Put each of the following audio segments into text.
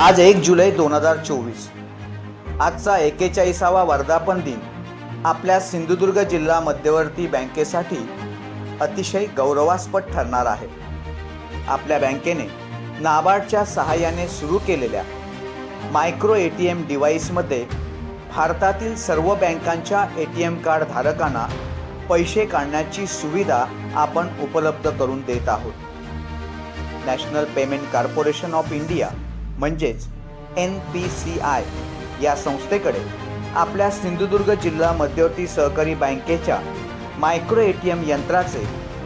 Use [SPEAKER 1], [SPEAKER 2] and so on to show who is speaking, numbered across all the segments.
[SPEAKER 1] आज एक जुलै दोन हजार चोवीस. आजचा एकेचाळीसावा वर्धापन दिन आपल्या सिंधुदुर्ग जिल्हा मध्यवर्ती बँकेसाठी अतिशय गौरवास्पद ठरणार आहे. आपल्या बँकेने नाबार्डच्या सहाय्याने सुरू केलेल्या मायक्रो ए टी एम डिव्हाइसमध्ये भारतातील सर्व बँकांच्या ए टी एम कार्ड धारकांना पैसे काढण्याची सुविधा आपण उपलब्ध करून देत आहोत. National payment corporation of India म्हणजेच एन पी सी आय या संस्थेकडे आपल्या सिंधुदुर्ग जिल्हा मध्यवर्ती सहकारी बँकेच्या मायक्रो ए टी एम यंत्राचे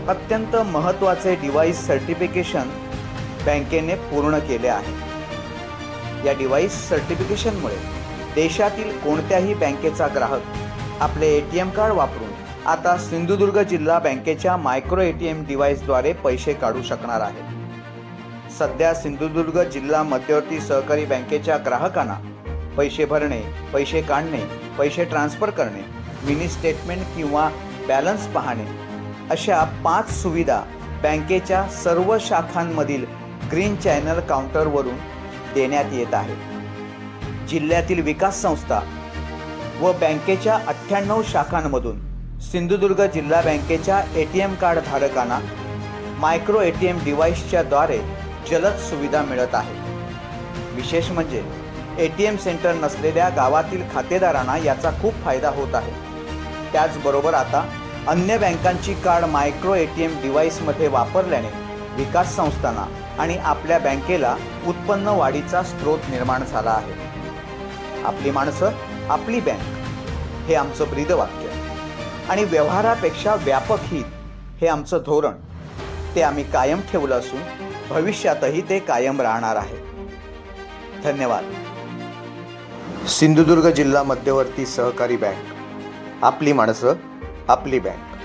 [SPEAKER 1] अत्यंत महत्त्वाचे डिव्हाइस सर्टिफिकेशन बँकेने पूर्ण केले आहे. या डिव्हाइस सर्टिफिकेशनमुळे देशातील कोणत्याही बँकेचा ग्राहक आपले ए टी एम कार्ड वापरून आता सिंधुदुर्ग जिल्हा बँकेच्या मायक्रो ए टी एम डिव्हाइसद्वारे पैसे काढू शकणार आहे. सध्या सिंधुदुर्ग जिल्हा मध्यवर्ती सहकारी बँकेच्या ग्राहकांना पैसे भरणे पैसे काढणे पैसे ट्रान्स्फर करणे मिनी स्टेटमेंट किंवा बॅलन्स पाहणे अशा पाच सुविधा बँकेच्या सर्व शाखांमधील ग्रीन चॅनल काउंटरवरून देण्यात येत आहे. जिल्ह्यातील विकास संस्था व बँकेच्या अठ्ठ्याण्णव शाखांमधून सिंधुदुर्ग जिल्हा बँकेच्या ए टी एम कार्ड धारकांना मायक्रो ए टी एम डिव्हाइसच्या द्वारे जलद सुविधा मिळत आहे. विशेष म्हणजे ए टी एम सेंटर नसलेल्या गावातील खातेदारांना याचा खूप फायदा होत आहे. त्याचबरोबर आता अन्य बँकांची card micro A T M डिव्हाइसमध्ये वापरल्याने विकास संस्थांना आणि आपल्या बँकेला उत्पन्न वाढीचा स्रोत निर्माण झाला आहे. आपली माणसं आपली बँक. हे आमचं ब्रीदवाक्य. आणि व्यवहारापेक्षा व्यापक हित हे आमचं धोरण. ते आम्ही कायम ठेवलं असून भविष्यातही ते कायम राहणार आहे. धन्यवाद. सिंधुदुर्ग जिल्हा मध्यवर्ती सहकारी बँक. आपली माणसं आपली बँक.